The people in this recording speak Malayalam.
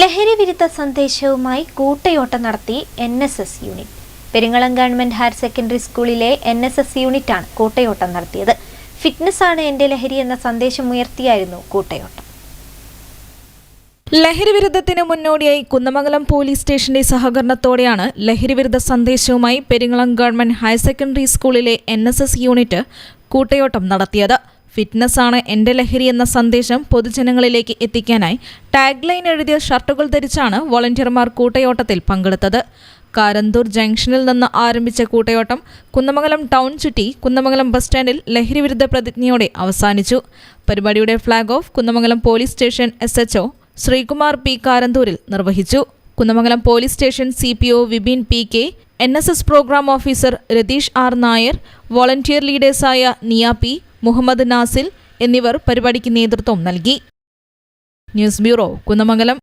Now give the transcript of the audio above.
ലഹരി വിരുദ്ധ സന്ദേശവുമായി കൂട്ടയോട്ടം നടത്തി N S S unit. Peringalam government higher secondary സ്കൂളിലെ എൻ എസ് എസ് യൂണിറ്റാണ് കൂട്ടയോട്ടം നടത്തിയത്. ഫിറ്റ്നസ് ആണ് എന്റെ ലഹരി എന്ന സന്ദേശം ഉയർത്തിയായിരുന്നു കൂട്ടയോട്ടം. ലഹരി വിരുദ്ധത്തിന് മുന്നോടിയായി കുന്നമംഗലം പോലീസ് സ്റ്റേഷന്റെ സഹകരണത്തോടെയാണ് ലഹരി വിരുദ്ധ സന്ദേശവുമായി പെരിങ്ങളം ഗവൺമെന്റ് ഹയർ സെക്കൻഡറി സ്കൂളിലെ എൻ യൂണിറ്റ് കൂട്ടയോട്ടം നടത്തിയത്. ഫിറ്റ്നസ് ആണ് എന്റെ ലഹരി എന്ന സന്ദേശം പൊതുജനങ്ങളിലേക്ക് എത്തിക്കാനായി ടാഗ് ലൈൻ എഴുതിയ ഷർട്ടുകൾ ധരിച്ചാണ് വോളണ്ടിയർമാർ കൂട്ടയോട്ടത്തിൽ പങ്കെടുത്തത്. കാരന്തൂർ ജംഗ്ഷനിൽ നിന്ന് ആരംഭിച്ച കൂട്ടയോട്ടം കുന്നമംഗലം ടൗൺ ചുറ്റി കുന്നമംഗലം ബസ് സ്റ്റാൻഡിൽ ലഹരി വിരുദ്ധ പ്രതിജ്ഞയോടെ അവസാനിച്ചു. പരിപാടിയുടെ flag off Kunnamangalam police station S HO Sreekumar P കാരന്തൂരിൽ നിർവഹിച്ചു. Kunnamangalam police station C P O Vipin P K N S S programme officer Ratheesh R Nair volunteer ലീഡേഴ്സായ Niya P Muhammad Nasil എന്നിവർ പരിപാടിക്ക് നേതൃത്വം നൽകി. News bureau Kunnamangalam.